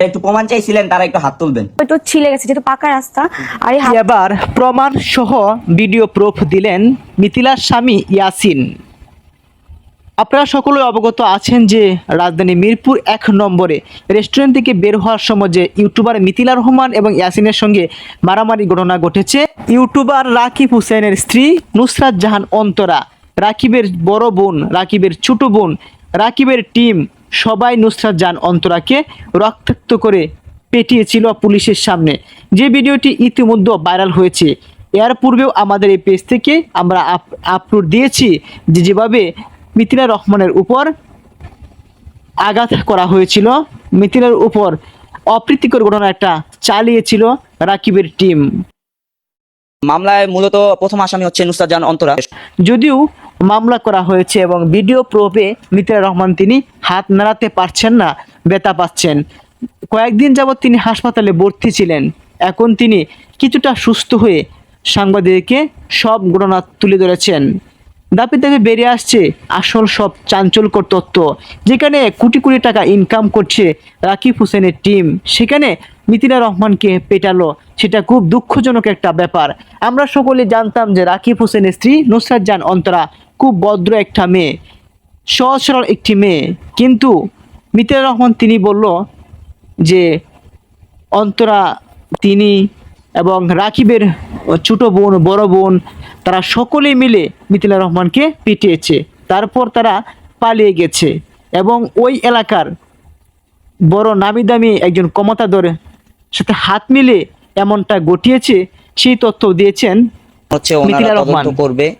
একটু প্রমাণ চাইছিলেন তারা একটু হাত তুলবেন। একটু ছিলে গেছে যেহেতু পাকা রাস্তা আর এই হাত এবার প্রমাণ সহ ভিডিও প্রুফ দিলেন মিথিলার স্বামী ইয়াসিন। আপনারা সকলে অবগত আছেন যে রাজধানী মিরপুর এক নম্বরে রেস্টুরেন্ট থেকে বের হওয়ার সময় যে ইউটিউবার মিথিলা রহমান এবং ইয়াসিনের সঙ্গে মারামারি ঘটনা ঘটেছে ইউটিউবার রাকিব হুসেনের স্ত্রী নুসরাত জাহান অন্তরা রাকিবের বড় বোন রাকিবের ছোট বোন রাকিবের টিম সবাই নুসরাত জাহান অন্তরাকে রক্তাক্ত করে পেটিয়েছিল পুলিশের সামনে। যে ভিডিওটি ইতিমধ্যে ভাইরাল হয়েছে এর পূর্বেও আমাদের এই পেজ থেকে আমরা আপ- আপলোড দিয়েছি যে যেভাবে মিথিলা রহমানের উপর আঘাত করা হয়েছিল মিথিলার উপর অপ্রীতিকর ঘটনা একটা চালিয়েছিল রাকিবের টিম। মামলায় মূলত প্রথম আসামি হচ্ছে নুসরাত জাহান অন্তরা। যদিও মামলা করা হয়েছে এবং ভিডিও প্রোপে মিথিলা রহমান তিনি হাত নাড়াতে পারছেন না ব্যথা পাচ্ছেন। কয়েকদিন যাবৎ তিনি হাসপাতালে ভর্তি ছিলেন। এখন তিনি কিছুটা সুস্থ হয়ে সাংবাদিককে সব ঘটনা তুলে ধরেছেন। দাপে দাপে বেরিয়ে আসছে আসল সব চাঞ্চল্যকর তত্ত্ব যেখানে কোটি কোটি টাকা ইনকাম করছে রাকিব হোসেনের টিম সেখানে মিতিনা রহমানকে পেটালো, সেটা খুব দুঃখজনক একটা ব্যাপার। আমরা সকলে জানতাম যে রাকিব হোসেনের স্ত্রী নুসরাত জান অন্তরা খুব ভদ্র একটা মেয়ে, সহজ সরল একটি মেয়ে। কিন্তু মিতিনা রহমান তিনি বলল যে অন্তরা তিনি এবং রাকিবের ছোট বোন বড় বোন তারা সকলেই মিলে মিথিলা রহমানকে পিটিয়েছে তারপর তারা পালিয়ে গেছে এবং ওই এলাকার বড় নামি দামি একজন কমতাদর সাথে হাত মিলে এমনটা ঘটিয়েছে সেই তথ্য দিয়েছেন হচ্ছে মিথিলা রহমান। করবে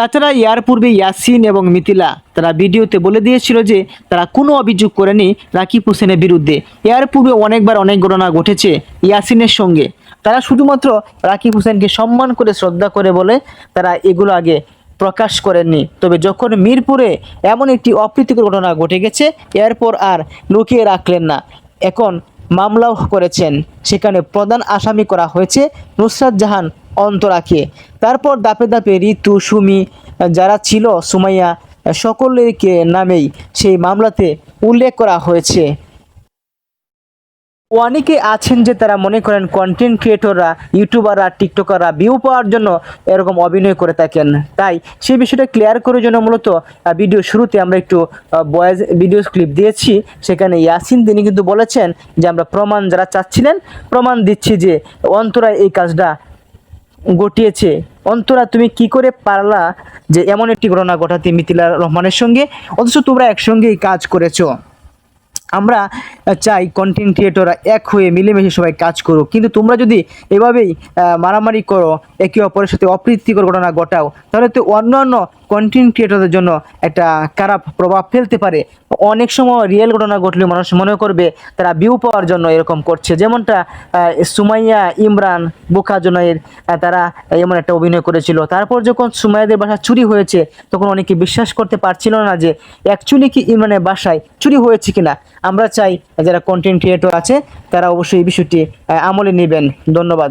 তাছাড়া ইয়ার পূর্বে ইয়াসিন এবং মিথিলা তারা ভিডিওতে বলে দিয়েছিল যে তারা কোনো অভিযোগ করেনি রাকিব হোসেনের বিরুদ্ধে। এর পূর্বে অনেকবার অনেক ঘটনা ঘটেছে ইয়াসিনের সঙ্গে। তারা শুধুমাত্র রাকিব হোসেনকে সম্মান করে, শ্রদ্ধা করে বলে তারা এগুলো আগে প্রকাশ করেননি। তবে যখন মিরপুরে এমন একটি অপ্রীতিকর ঘটনা ঘটে গেছে, এরপর আর লুকিয়ে রাখলেন না। এখন মামলাও করেছেন। সেখানে প্রধান আসামি করা হয়েছে নুসরাত জাহান অন্তরাকে তারপর দাপে দাপে ঋতু, সুমি, যারা ছিল, সুমাইয়া, সকলেরকে নামেই সেই মামলাতে উল্লেখ করা হয়েছে। অনেকে আছেন যে তারা মনে করেন কন্টেন্ট ক্রিয়েটররা ইউটিউবাররা টিকটকাররা ভিউ পাওয়ার জন্য এরকম অভিনয় করে থাকেন। তাই সেই বিষয়টা ক্লিয়ার করার জন্য মূলত ভিডিও শুরুতে আমরা একটু বয়েজ ভিডিও ক্লিপ দিয়েছি। সেখানে ইয়াসিন, তিনি কিন্তু বলেছেন যে আমরা প্রমাণ যারা চাচ্ছিলেন, প্রমাণ দিচ্ছি যে অন্তরা এই কাজটা ঘটিয়েছে। অন্তরা, তুমি কি করে পারলা যে এমন একটি ঘটনা ঘটাতে মিথিলা রহমানের সঙ্গে? অথচ তোমরা একসঙ্গেই কাজ করেছ। আমরা চাই কন্টেন্ট ক্রিয়েটররা এক হয়ে মিলেমিশে সবাই কাজ করুক। কিন্তু তোমরা যদি এভাবেই মারামারি করো একে অপরের সাথে অপ্রীতিকর ঘটনা ঘটাও তাহলে তো অন্যান্য কন্টেন্ট ক্রিয়েটরদের জন্য একটা খারাপ প্রভাব ফেলতে পারে। অনেক সময় রিয়েল ঘটনা ঘটলে মানুষ মনে করবে তারা ভিউ পাওয়ার জন্য এরকম করছে। যেমনটা সুমাইয়া ইমরান বোকা জনের আহ, তারা এমন একটা অভিনয় করেছিল। তারপর যখন সুমাইয়াদের বাসা চুরি হয়েছে তখন অনেকে বিশ্বাস করতে পারছিল না যে অ্যাকচুয়ালি কি ইমরানের বাসায় চুরি হয়েছে কিনা। আমরা চাই যারা কন্টেন্ট ক্রিয়েটর আছে তারা অবশ্যই এই বিষয়টি আমলে নেবেন। ধন্যবাদ।